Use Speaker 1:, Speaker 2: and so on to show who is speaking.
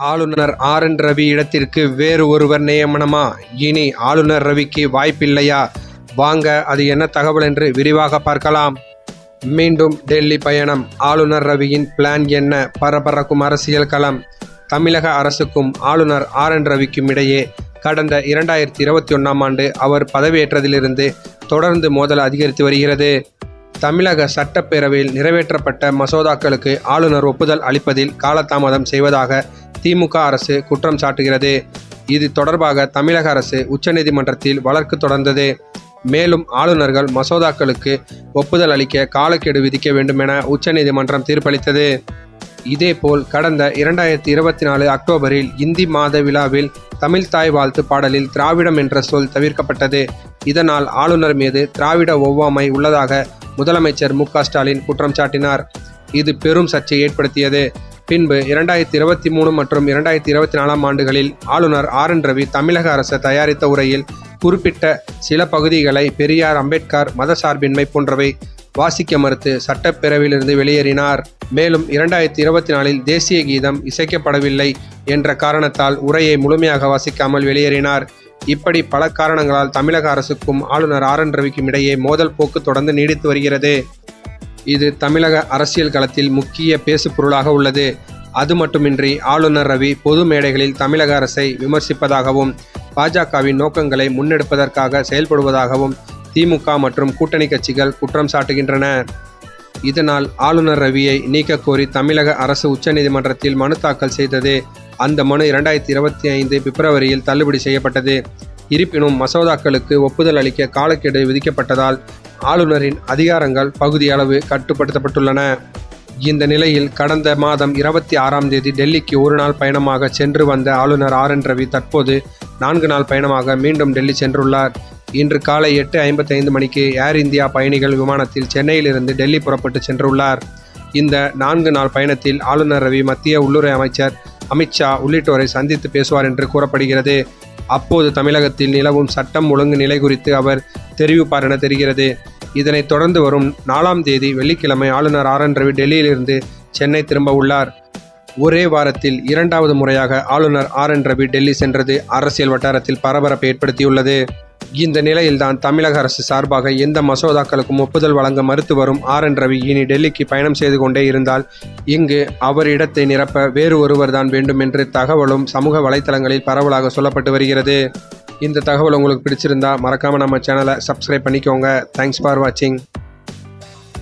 Speaker 1: ஆளுநர் R N Ravi இடத்திற்கு வேறு ஒருவர் நியமனமா? இனி ஆளுநர் ரவிக்கு வாய்ப்பில்லையா? வாங்க அது என்ன தகவல் என்று விரிவாக பார்க்கலாம். மீண்டும் டெல்லி பயணம். ஆளுநர் ரவியின் பிளான் என்ன? பரபரக்கும் அரசியல் களம். தமிழக அரசுக்கும் ஆளுநர் ஆர் என் ரவிக்கும் இடையே கடந்த இரண்டாயிரத்தி இருபத்தி ஒன்றாம் ஆண்டு அவர் பதவியேற்றதிலிருந்து தொடர்ந்து மோதல் அதிகரித்து வருகிறது. தமிழக சட்டப்பேரவையில் நிறைவேற்றப்பட்ட மசோதாக்களுக்கு ஆளுநர் ஒப்புதல் அளிப்பதில் காலதாமதம் செய்வதாக திமுக அரசு குற்றம் சாட்டுகிறது. இது தொடர்பாக தமிழக அரசு உச்சநீதிமன்றத்தில் வழக்கு தொடர்ந்தது. மேலும் ஆளுநர்கள் மசோதாக்களுக்கு ஒப்புதல் அளிக்க காலக்கெடு விதிக்க வேண்டும் என உச்சநீதிமன்றம் தீர்ப்பளித்தது. இதேபோல் கடந்த இரண்டாயிரத்தி இருபத்தி நாலு அக்டோபரில் இந்தி மாத விழாவில் தமிழ் தாய் வாழ்த்து பாடலில் திராவிடம் என்ற சொல் தவிர்க்கப்பட்டது. இதனால் ஆளுநர் மீது திராவிட ஒவ்வாமை உள்ளதாக முதலமைச்சர் மு க ஸ்டாலின் குற்றம் சாட்டினார். இது பெரும் சர்ச்சையை ஏற்படுத்தியது. பின்பு இரண்டாயிரத்தி இருபத்தி மூணு மற்றும் இரண்டாயிரத்தி இருபத்தி நாலாம் ஆண்டுகளில் ஆளுநர் ஆர் என் ரவி தமிழக அரசு தயாரித்த உரையில் குறிப்பிட்ட சில பகுதிகளை பெரியார் அம்பேத்கர் மதசார்பின்மை போன்றவை வாசிக்க மறுத்து சட்டப்பேரவையிலிருந்து வெளியேறினார். மேலும் இரண்டாயிரத்தி இருபத்தி நாலில் தேசிய கீதம் இசைக்கப்படவில்லை என்ற காரணத்தால் உரையை முழுமையாக வாசிக்காமல் வெளியேறினார். இப்படி பல காரணங்களால் தமிழக அரசுக்கும் ஆளுநர் ஆர் என் ரவிக்கும் இடையே மோதல் போக்கு தொடர்ந்து நீடித்து வருகிறது. இது தமிழக அரசியல் களத்தில் முக்கிய பேசு பொருளாக உள்ளது. அது மட்டுமின்றி ஆளுநர் ரவி பொது மேடைகளில் தமிழக அரசை விமர்சிப்பதாகவும் பாஜகவின் நோக்கங்களை முன்னெடுப்பதற்காக செயல்படுவதாகவும் திமுக மற்றும் கூட்டணி கட்சிகள் குற்றம் சாட்டுகின்றன. இதனால் ஆளுநர் ரவியை நீக்கக்கோரி தமிழக அரசு உச்சநீதிமன்றத்தில் மனு தாக்கல் செய்தது. அந்த மனு இரண்டாயிரத்தி இருபத்தி ஐந்து பிப்ரவரியில் தள்ளுபடி செய்யப்பட்டது. இருப்பினும் மசோதாக்களுக்கு ஒப்புதல் அளிக்க காலக்கெடு விதிக்கப்பட்டதால் ஆளுநரின் அதிகாரங்கள் பகுதியளவு கட்டுப்படுத்தப்பட்டுள்ளன. இந்த நிலையில் கடந்த மாதம் இருபத்தி ஆறாம் தேதி டெல்லிக்கு ஒரு நாள் பயணமாக சென்று வந்த ஆளுநர் ஆர் என் ரவி தற்போது நான்கு நாள் பயணமாக மீண்டும் டெல்லி சென்றுள்ளார். இன்று காலை எட்டு ஐம்பத்தைந்து மணிக்கு ஏர் இந்தியா பயணிகள் விமானத்தில் சென்னையிலிருந்து டெல்லி புறப்பட்டு சென்றுள்ளார். இந்த நான்கு நாள் பயணத்தில் ஆளுநர் ரவி மத்திய உள்ளுறை அமைச்சர் அமித்ஷா உள்ளிட்டோரை சந்தித்து பேசுவார் என்று கூறப்படுகிறது. அப்போது தமிழகத்தில் நிலவும் சட்டம் ஒழுங்கு நிலை குறித்து அவர் தெரிவிப்பார் என தெரிகிறது. இதனைத் தொடர்ந்து வரும் நாலாம் தேதி வெள்ளிக்கிழமை ஆளுநர் ஆர் என் ரவி டெல்லியிலிருந்து சென்னை திரும்ப உள்ளார். ஒரே வாரத்தில் இரண்டாவது முறையாக ஆளுநர் ஆர் என் ரவி டெல்லி சென்றது அரசியல் வட்டாரத்தில் பரபரப்பை ஏற்படுத்தியுள்ளது. இந்த நிலையில்தான் தமிழக அரசு சார்பாக எந்த மசோதாக்களுக்கும் ஒப்புதல் வழங்க மறுத்து வரும் ஆர் என் ரவி இனி டெல்லிக்கு பயணம் செய்து கொண்டே இருந்தால் இங்கு அவர் இடத்தை நிரப்ப வேறு ஒருவர் தான் வேண்டும் என்று தகவலும் சமூக வலைத்தளங்களில் பரவலாக சொல்லப்பட்டு வருகிறது. இந்த தகவல் உங்களுக்கு பிடிச்சிருந்தா மறக்காமல் நம்ம சேனலை சப்ஸ்கிரைப் பண்ணிக்கோங்க. தேங்க்ஸ் ஃபார் வாட்சிங்